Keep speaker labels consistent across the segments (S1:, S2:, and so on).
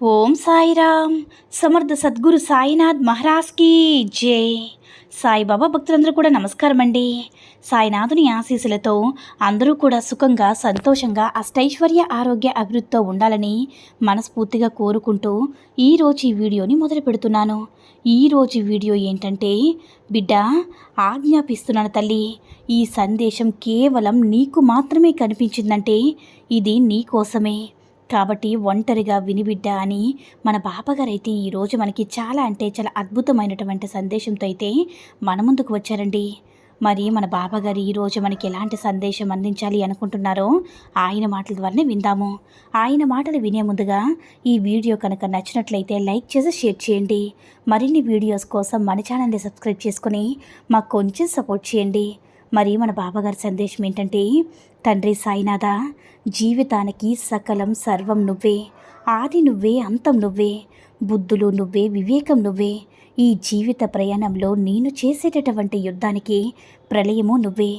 S1: ఓం సాయిరామ్. సమర్థ సద్గురు సాయినాథ్ మహారాజ్కి జై. సాయిబాబా భక్తులందరూ కూడా నమస్కారం అండి సాయినాథుని ఆశీస్సులతో అందరూ కూడా సుఖంగా సంతోషంగా అష్టైశ్వర్య ఆరోగ్య అభివృద్ధితో ఉండాలని మనస్ఫూర్తిగా కోరుకుంటూ ఈరోజు ఈ వీడియోని మొదలు పెడుతున్నాను. ఈరోజు వీడియో ఏంటంటే బిడ్డ ఆజ్ఞాపిస్తున్నాను తల్లి ఈ సందేశం కేవలం నీకు మాత్రమే కనిపించిందంటే ఇది నీ కోసమే. కాబట్టి ఒంటరిగా వినిబిడ్డ అని మన బాబాగారు అయితే ఈరోజు మనకి చాలా అంటే చాలా అద్భుతమైనటువంటి సందేశంతో అయితే మన ముందుకు వచ్చారండి. మరి మన బాబాగారు ఈరోజు మనకి ఎలాంటి సందేశం అందించాలి అనుకుంటున్నారో ఆయన మాటల ద్వారానే విందాము. ఆయన మాటలు వినే ముందుగా ఈ వీడియో కనుక నచ్చినట్లయితే లైక్ చేసి షేర్ చేయండి. మరిన్ని వీడియోస్ కోసం మన ఛానల్ని సబ్స్క్రైబ్ చేసుకుని మాకు కొంచెం సపోర్ట్ చేయండి. మరి మన బాబాగారి సందేశం ఏంటంటే తండ్రి సాయినాథ జీవితానికి సకలం సర్వం నువ్వే ఆది నువ్వే అంతం నువ్వే బుద్ధులు నువ్వే వివేకం నువ్వే ఈ జీవిత ప్రయాణంలో నేను చేసేటటువంటి యుద్ధానికి ప్రళయము నువ్వే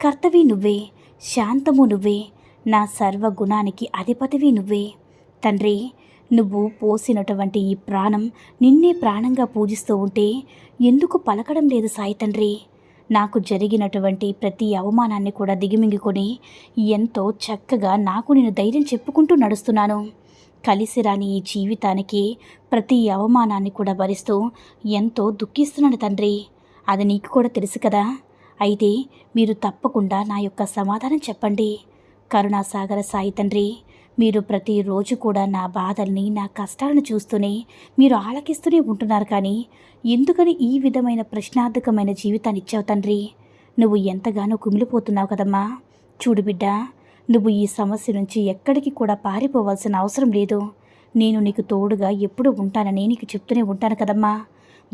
S1: కర్తవి నువ్వే శాంతము నువ్వే నా సర్వగుణానికి అధిపతివి నువ్వే. తండ్రి నువ్వు పోసినటువంటి ఈ ప్రాణం నిన్నే ప్రాణంగా పూజిస్తూ ఉంటే ఎందుకు పలకడం లేదు సాయి తండ్రి? నాకు జరిగినటువంటి ప్రతి అవమానాన్ని కూడా దిగిమింగుకొని ఎంతో చక్కగా నాకు నేను ధైర్యం చెప్పుకుంటూ నడుస్తున్నాను. కలిసి రాని ఈ జీవితానికి ప్రతి అవమానాన్ని కూడా భరిస్తూ ఎంతో దుఃఖిస్తున్నాడు తండ్రి. అది నీకు కూడా తెలుసు కదా. అయితే మీరు తప్పకుండా నా యొక్క సమాధానం చెప్పండి. కరుణాసాగర సాయి తండ్రి మీరు ప్రతిరోజు కూడా నా బాధల్ని నా కష్టాలను చూస్తూనే మీరు ఆలకిస్తూనే ఉంటున్నారు కానీ ఎందుకని ఈ విధమైన ప్రశ్నార్థకమైన జీవితాన్ని ఇచ్చావు తండ్రి? నువ్వు ఎంతగానో కుమిలిపోతున్నావు కదమ్మా. చూడు బిడ్డ నువ్వు ఈ సమస్య నుంచి ఎక్కడికి కూడా పారిపోవాల్సిన అవసరం లేదు. నేను నీకు తోడుగా ఎప్పుడు ఉంటానని నీకు చెప్తూనే ఉంటాను కదమ్మా.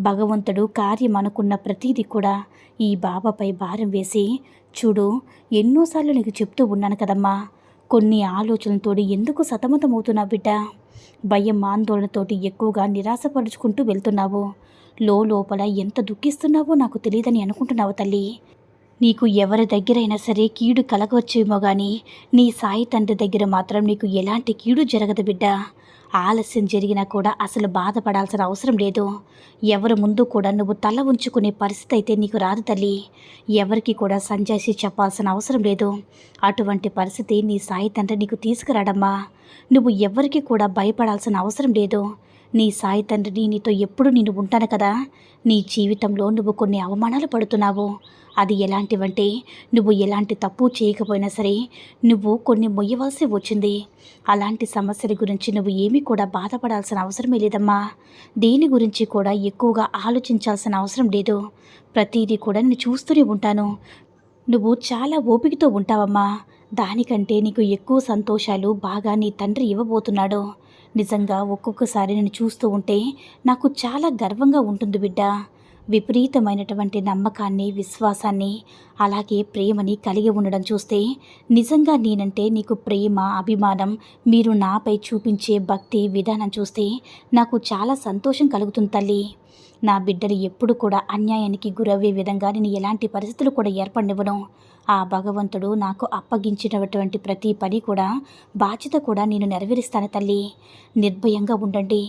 S1: భగవంతుడు కార్యం అనుకున్న ప్రతీది కూడా ఈ బాబాపై భారం వేసి చూడు ఎన్నోసార్లు నీకు చెప్తూ ఉన్నాను కదమ్మా. కొన్ని ఆలోచనలతోటి ఎందుకు సతమతమవుతున్నావు బిడ్డ? భయం ఆందోళనతోటి ఎక్కువగా నిరాశపరుచుకుంటూ వెళ్తున్నావు. లోపల ఎంత దుఃఖిస్తున్నావో నాకు తెలియదని అనుకుంటున్నావు తల్లి. నీకు ఎవరి దగ్గరైనా సరే కీడు కలగవచ్చేమో కానీ నీ సాయి తండ్రి దగ్గర మాత్రం నీకు ఎలాంటి కీడు జరగదు బిడ్డ. ఆలస్యం జరిగినా కూడా అసలు బాధపడాల్సిన అవసరం లేదు. ఎవరి ముందు కూడా నువ్వు తల ఉంచుకునే పరిస్థితి అయితే నీకు రాదు తల్లి. ఎవరికి కూడా సంజాసి చెప్పాల్సిన అవసరం లేదు. అటువంటి పరిస్థితి నీ సాయి తండ్రి నీకు తీసుకురాడమ్మా. నువ్వు ఎవరికి కూడా భయపడాల్సిన అవసరం లేదు. నీ సాయి తండ్రిని నీతో ఎప్పుడు నేను ఉంటాను కదా? నీ జీవితంలో నువ్వు కొన్ని అవమానాలు పడుతున్నావు. అది ఎలాంటివంటే నువ్వు ఎలాంటి తప్పు చేయకపోయినా సరే నువ్వు కొన్ని మొయ్యవలసి వచ్చింది. అలాంటి సమస్యల గురించి నువ్వు ఏమీ కూడా బాధపడాల్సిన అవసరమే లేదమ్మా. దేని గురించి కూడా ఎక్కువగా ఆలోచించాల్సిన అవసరం లేదు. ప్రతిదీ కూడా నేను చూస్తూనే ఉంటాను. నువ్వు చాలా ఓపికతో ఉంటావమ్మా. దానికంటే నీకు ఎక్కువ సంతోషాలు బాగా నీ తండ్రి ఇవ్వబోతున్నాడు. నిజంగా ఒక్కొక్కసారి నేను చూస్తూ ఉంటే నాకు చాలా గర్వంగా ఉంటుంది బిడ్డ. విపరీతమైనటువంటి నమ్మకాన్ని విశ్వాసాన్ని అలాగే ప్రేమని కలిగి ఉండడం చూస్తే నిజంగా నేనంటే నీకు ప్రేమ అభిమానం మీరు నాపై చూపించే భక్తి విధానం చూస్తే నాకు చాలా సంతోషం కలుగుతుంది తల్లి. నా బిడ్డలు ఎప్పుడు కూడా అన్యాయానికి గురవ్వే విధంగా నేను ఎలాంటి పరిస్థితులు కూడా ఏర్పడివ్వను ఆ భగవంతుడు నాకు అప్పగించినటువంటి ప్రతి పని కూడా బాధ్యత కూడా నేను నెరవేరుస్తాను తల్లి. నిర్భయంగా ఉండండి.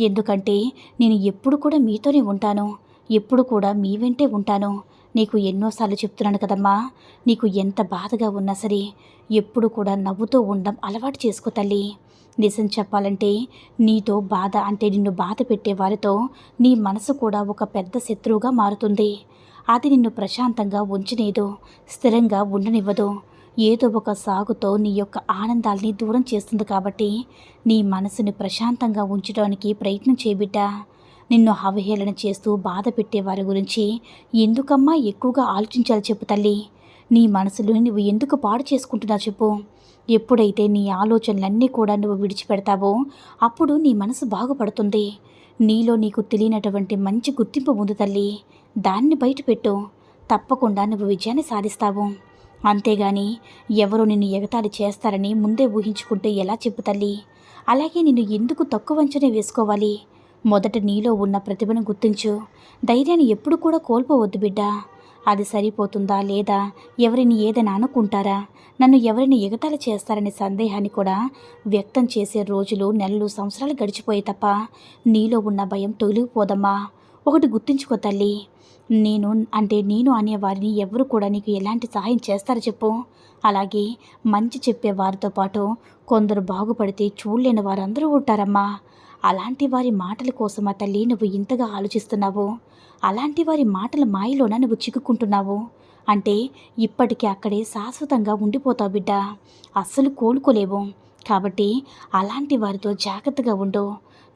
S1: ఎందుకంటే నేను ఎప్పుడు కూడా మీతోనే ఉంటాను. ఎప్పుడు కూడా మీ వెంటే ఉంటాను. నీకు ఎన్నోసార్లు చెప్తున్నాను కదమ్మా. నీకు ఎంత బాధగా ఉన్నా సరే ఎప్పుడు కూడా నవ్వుతూ ఉండడం అలవాటు చేసుకో తల్లి. నిజం చెప్పాలంటే నీతో బాధ అంటే నిన్ను బాధ పెట్టే వారితో నీ మనసు కూడా ఒక పెద్ద శత్రువుగా మారుతుంది. అది నిన్ను ప్రశాంతంగా ఉంచనేదు స్థిరంగా ఉండనివ్వదు. ఏదో ఒక సాగుతో నీ యొక్క ఆనందాల్ని దూరం చేస్తుంది కాబట్టి నీ మనసుని ప్రశాంతంగా ఉంచడానికి ప్రయత్నం చేయబిడ్డా నిన్ను అవహేళన చేస్తూ బాధ పెట్టే వారి గురించి ఎందుకమ్మా ఎక్కువగా ఆలోచించాలి చెప్పు తల్లి. నీ మనసులో నువ్వు ఎందుకు పాడు చేసుకుంటున్నావు చెప్పు. ఎప్పుడైతే నీ ఆలోచనలన్నీ కూడా నువ్వు విడిచిపెడతావో అప్పుడు నీ మనసు బాగుపడుతుంది. నీలో నీకు తెలియనటువంటి మంచి గుర్తింపు ఉంది తల్లి. దాన్ని బయటపెట్టు తప్పకుండా నువ్వు విజయాన్ని సాధిస్తావు. అంతేగాని ఎవరు నిన్ను ఎగతాళి చేస్తారని ముందే ఊహించుకుంటే ఎలా చెప్పు తల్లి. అలాగే నిన్ను ఎందుకు తక్కువ అంచనా వేసుకోవాలి? మొదట నీలో ఉన్న ప్రతిభను గుర్తించు. ధైర్యాన్ని ఎప్పుడు కూడా కోల్పోవద్దు బిడ్డ. అది సరిపోతుందా లేదా? ఎవరిని ఏదైనా అనుకుంటారా? నన్ను ఎవరిని ఎగతాళి చేస్తారనే సందేహాన్ని కూడా వ్యక్తం చేసే రోజులు నెలలు సంవత్సరాలు గడిచిపోయే తప్ప నీలో ఉన్న భయం తొలిగిపోదమ్మా. ఒకటి గుర్తుంచుకో తల్లి. నేను అంటే నేను అనే వారిని ఎవరు కూడా నీకు ఎలాంటి సహాయం చేస్తారో చెప్పు. అలాగే మంచి చెప్పే వారితో పాటు కొందరు బాగుపడితే చూడలేని వారందరూ ఉంటారమ్మా. అలాంటి వారి మాటల కోసమా తల్లి నువ్వు ఇంతగా ఆలోచిస్తున్నావు? అలాంటి వారి మాటల మాయలోన నువ్వు చిక్కుకుంటున్నావు? అంటే ఇప్పటికీ అక్కడే శాశ్వతంగా ఉండిపోతావు బిడ్డ. అస్సలు కోలుకోలేవు. కాబట్టి అలాంటి వారితో జాగ్రత్తగా ఉండు.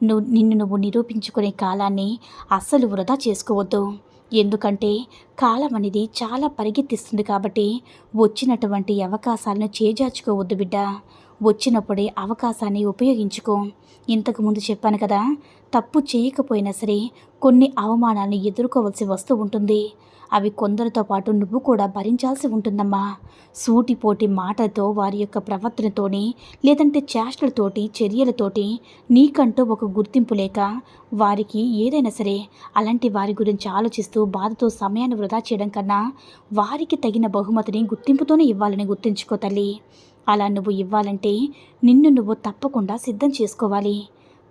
S1: నువ్వు నిన్ను నువ్వు నిరూపించుకునే కాలాన్ని అస్సలు వృధా చేసుకోవద్దు. ఎందుకంటే కాలం అనేది చాలా పరిగెత్తిస్తుంది కాబట్టి వచ్చినటువంటి అవకాశాలను చేజార్చుకోవద్దు బిడ్డ. వచ్చినప్పుడే అవకాశాన్ని ఉపయోగించుకో. ఇంతకుముందు చెప్పాను కదా తప్పు చేయకపోయినా సరే కొన్ని అవమానాలను ఎదుర్కోవలసి వస్తూ ఉంటుంది. అవి కొందరితో పాటు నువ్వు కూడా భరించాల్సి ఉంటుందమ్మా. సూటిపోటి మాటలతో వారి యొక్క ప్రవర్తనతోని లేదంటే చేష్టలతోటి చర్యలతోటి నీకంటూ ఒక గుర్తింపు లేక వారికి ఏదైనా సరే అలాంటి వారి గురించి ఆలోచిస్తూ బాధతో సమయాన్ని వృధా చేయడం కన్నా వారికి తగిన బహుమతిని గుర్తింపుతోనే ఇవ్వాలని గుర్తుంచుకో తల్లి. అలా నువ్వు ఇవ్వాలంటే నిన్ను నువ్వు తప్పకుండా సిద్ధం చేసుకోవాలి.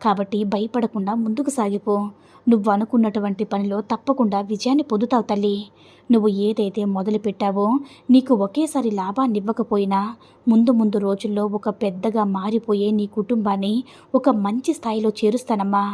S1: కాబట్టి భయపడకుండా ముందుకు సాగిపో. నువ్వు అనుకున్నటువంటి పనిలో తప్పకుండా విజయాన్ని పొందుతావు తల్లి. నువ్వు ఏదైతే మొదలు పెట్టావో నీకు ఒకేసారి లాభాన్ని ఇవ్వకపోయినా ముందు ముందు రోజుల్లో ఒక పెద్దగా మారిపోయే నీ కుటుంబాన్ని ఒక మంచి స్థాయిలో చేరుస్తానమ్మా.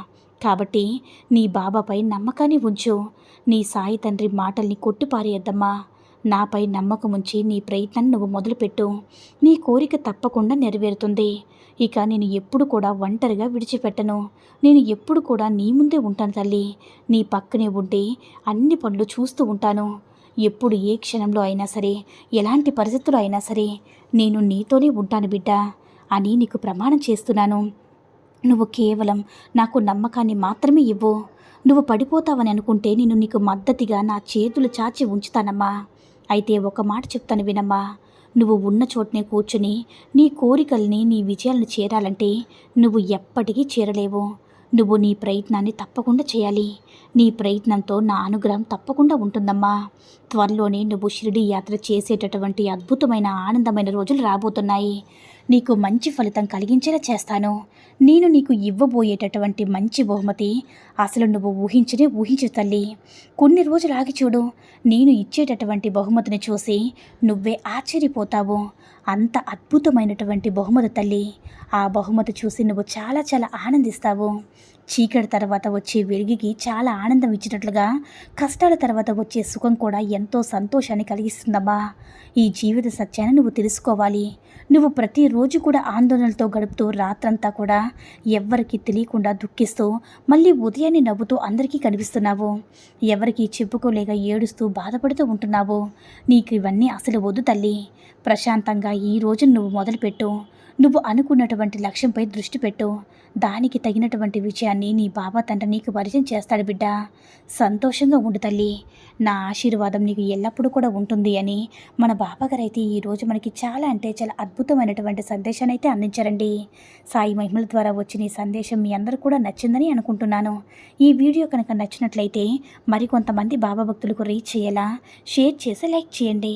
S1: కాబట్టి నీ బాబాపై నమ్మకాన్ని ఉంచు. నీ సాయి తండ్రి మాటల్ని కొట్టిపారేయద్దమ్మా. నాపై నమ్మకం ఉంచి నీ ప్రయత్నం నువ్వు మొదలుపెట్టు. నీ కోరిక తప్పకుండా నెరవేరుతుంది. ఇక నేను ఎప్పుడు కూడా ఒంటరిగా విడిచిపెట్టను. నేను ఎప్పుడు కూడా నీ ముందే ఉంటాను తల్లి. నీ పక్కనే ఉండి అన్ని పనులు చూస్తూ ఉంటాను. ఎప్పుడు ఏ క్షణంలో అయినా సరే ఎలాంటి పరిస్థితులు అయినా సరే నేను నీతోనే ఉంటాను బిడ్డ అని నీకు ప్రమాణం చేస్తున్నాను. నువ్వు కేవలం నాకు నమ్మకాన్ని మాత్రమే ఇవ్వు. నువ్వు పడిపోతావని అనుకుంటే నేను నీకు మద్దతుగా నా చేతులు చాచి ఉంచుతానమ్మా. అయితే ఒక మాట చెప్తాను వినమ్మా. నువ్వు ఉన్న చోటనే కూర్చుని నీ కోరికల్ని నీ విజయాలను చేరాలంటే నువ్వు ఎప్పటికీ చేరలేవు. నువ్వు నీ ప్రయత్నాన్ని తప్పకుండా చేయాలి. నీ ప్రయత్నంతో నా అనుగ్రహం తప్పకుండా ఉంటుందమ్మా. త్వరలోనే నువ్వు షిరిడి యాత్ర చేసేటటువంటి అద్భుతమైన ఆనందమైన రోజులు రాబోతున్నాయి. నీకు మంచి ఫలితం కలిగించేలా చేస్తాను. నేను నీకు ఇవ్వబోయేటటువంటి మంచి బహుమతి అసలు నువ్వు ఊహించనే ఊహించు తల్లి. కొన్ని రోజులు ఆగి చూడు. నేను ఇచ్చేటటువంటి బహుమతిని చూసి నువ్వే ఆశ్చర్యపోతావు. అంత అద్భుతమైనటువంటి బహుమతి తల్లి. ఆ బహుమతి చూసి నువ్వు చాలా చాలా ఆనందిస్తావు. చీకటి తర్వాత వచ్చే వెలుగుకి చాలా ఆనందం ఇచ్చినట్లుగా కష్టాల తర్వాత వచ్చే సుఖం కూడా ఎంతో సంతోషాన్ని కలిగిస్తుందమ్మా. ఈ జీవిత సత్యాన్ని నువ్వు తెలుసుకోవాలి. నువ్వు ప్రతిరోజు కూడా ఆందోళనలతో గడుపుతూ రాత్రంతా కూడా ఎవ్వరికి తెలియకుండా దుఃఖిస్తూ మళ్ళీ ఉదయాన్నే నవ్వుతూ అందరికీ కనిపిస్తున్నావు. ఎవరికి చెప్పుకోలేక ఏడుస్తూ బాధపడుతూ ఉంటున్నావు. నీకు ఇవన్నీ అసలు వద్దు తల్లి. ప్రశాంతంగా ఈ రోజు నువ్వు మొదలుపెట్టు. నువ్వు అనుకున్నటువంటి లక్ష్యంపై దృష్టి పెట్టు. దానికి తగినటువంటి విజయాన్ని నీ బాబా తండ్రి నీకు పరిచయం చేస్తాడు బిడ్డ. సంతోషంగా ఉండు తల్లి. నా ఆశీర్వాదం నీకు ఎల్లప్పుడూ కూడా ఉంటుంది అని మన బాబాగారు అయితే ఈరోజు మనకి చాలా అంటే చాలా అద్భుతమైనటువంటి సందేశాన్ని అయితే అందించారండి. సాయి మహిమల ద్వారా వచ్చిన ఈ సందేశం మీ అందరూ కూడా నచ్చిందని అనుకుంటున్నాను. ఈ వీడియో కనుక నచ్చినట్లయితే మరికొంతమంది బాబా భక్తులకు రీచ్ చేయాలా షేర్ చేసి లైక్ చేయండి.